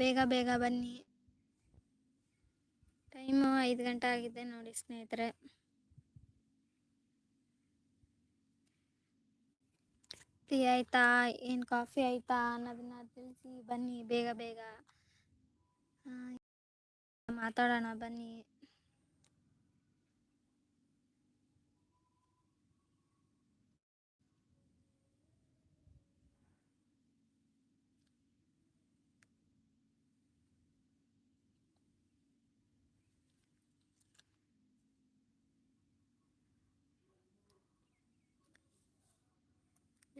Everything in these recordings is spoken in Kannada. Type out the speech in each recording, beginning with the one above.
ಬೇಗ ಬೇಗ ಬನ್ನಿ. ಟೈಮು ಐದು ಗಂಟೆ ಆಗಿದೆ ನೋಡಿ ಸ್ನೇಹಿತರೆ. ಟೀ ಆಯ್ತಾ? ಏನು ಕಾಫಿ ಆಯ್ತಾ ಅನ್ನೋದನ್ನ ತಿಳಿಸಿ ಬನ್ನಿ ಬೇಗ ಬೇಗ. ಮಾತಾಡೋಣ ಬನ್ನಿ.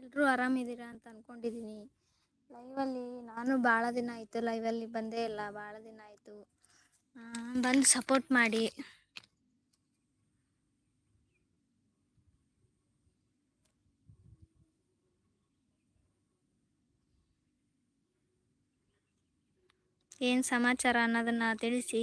ಎಲ್ಲರೂ ಆರಾಮಿದ್ದೀರಾ ಅಂತ ಅಂದ್ಕೊಂಡಿದ್ದೀನಿ ಲೈವಲ್ಲಿ ನಾನು ಭಾಳ ದಿನ ಆಯಿತು ಲೈವಲ್ಲಿ ಬಂದೇ ಇಲ್ಲ ಭಾಳ ದಿನ ಆಯಿತು. ಬಂದು ಸಪೋರ್ಟ್ ಮಾಡಿ. ಏನು ಸಮಾಚಾರ ಅನ್ನೋದನ್ನು ತಿಳಿಸಿ.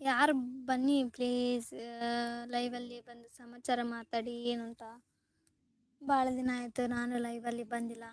ಯಾರು ಬನ್ನಿ ಪ್ಲೀಸ್ ಲೈವಲ್ಲಿ ಬಂದು ಸಮಾಚಾರ ಮಾತಾಡಿ ಏನು ಅಂತ ಭಾಳ ದಿನ ಆಯಿತು, ನಾನು ಲೈವಲ್ಲಿ ಬಂದಿಲ್ಲ.